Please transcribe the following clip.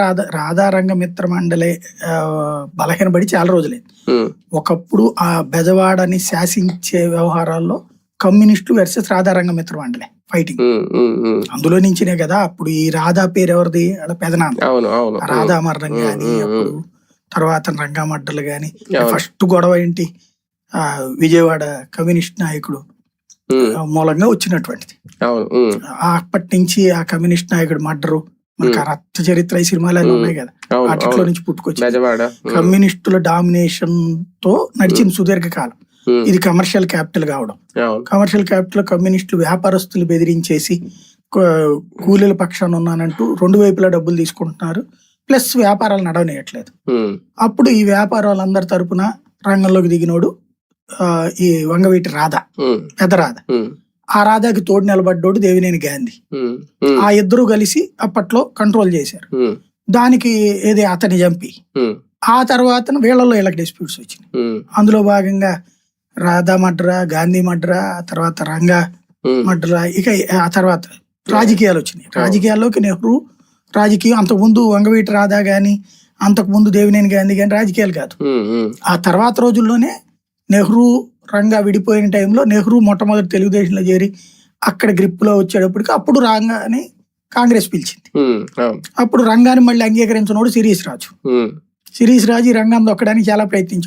రాధా రాధారంగ మిత్ర మండలి బలహీనపడి చాలా రోజులే. ఒకప్పుడు ఆ బెజవాడని శాసించే వ్యవహారాల్లో కమ్యూనిస్టు వర్సెస్ రాధారంగ మిత్ర మండలి ఫైటింగ్. అందులో నుంచినే కదా అప్పుడు ఈ రాధా పేరు ఎవరిది? వాళ్ళ పెదనాన్న. అవును అవును. ఉమ్, రాధా మరణం ఉమ్, గాని అప్పుడు తర్వాత రంగామడ్డలు గాని. ఫస్ట్ గొడవ ఏంటి? ఆ విజయవాడ కమ్యూనిస్ట్ నాయకుడు మూలంగా వచ్చినటువంటిది. అప్పటి నుంచి ఆ కమ్యూనిస్ట్ నాయకుడు మర్డరు మనకు రక్త చరిత్ర ఈ సినిమాలు ఉన్నాయి కదా. వాటిలో అవును. నుంచి పుట్టుకొచ్చి కమ్యూనిస్టుల డామినేషన్తో నడిచిన సుదీర్ఘ కాలం. ఇది కమర్షియల్ క్యాపిటల్ కావడం. కమర్షియల్ క్యాపిటల్ కమ్యూనిస్టులు వ్యాపారస్తులు బెదిరించేసి కూలీల పక్షాన ఉన్నానంటూ రెండు వైపులా డబ్బులు తీసుకుంటున్నారు. ప్లస్ వ్యాపారాలు నడవనియట్లేదు. అప్పుడు ఈ వ్యాపారాలందరి తరపున రంగంలోకి దిగినోడు ఈ వంగవీటి రాధ. పెద్ద రాధ. ఆ రాధాకి తోడు నిలబడ్డోడు దేవినేని గాంధీ. ఆ ఇద్దరు కలిసి అప్పట్లో కంట్రోల్ చేశారు. దానికి ఏది అతని చంపి ఆ తర్వాత వీళ్ళలో వీళ్ళకి డిస్ప్యూట్స్ వచ్చినాయి. అందులో భాగంగా రాధా మడ్రా గాంధీ మడ్రా ఆ తర్వాత రంగా మడ్రా ఇక ఆ తర్వాత రాజకీయాలు వచ్చినాయి. రాజకీయాల్లోకి నెహ్రూ రాజకీయం అంతకుముందు వంగవీటి రాధా గాని అంతకుముందు దేవినేని గాంధీ గాని రాజకీయాలు కాదు. ఆ తర్వాత రోజుల్లోనే నెహ్రూ రంగా విడిపోయిన టైంలో నెహ్రూ మొట్టమొదటి తెలుగుదేశంలో చేరి అక్కడ గ్రిప్లో వచ్చేటప్పటికి అప్పుడు రంగాని కాంగ్రెస్ పిలిచింది. అప్పుడు రంగాన్ని మళ్ళీ అంగీకరించినోడు సిరీస్ రాజు. సిరీస్ రాజు ఈ రంగం దొక్కడానికి చాలా ప్రయత్నించాడు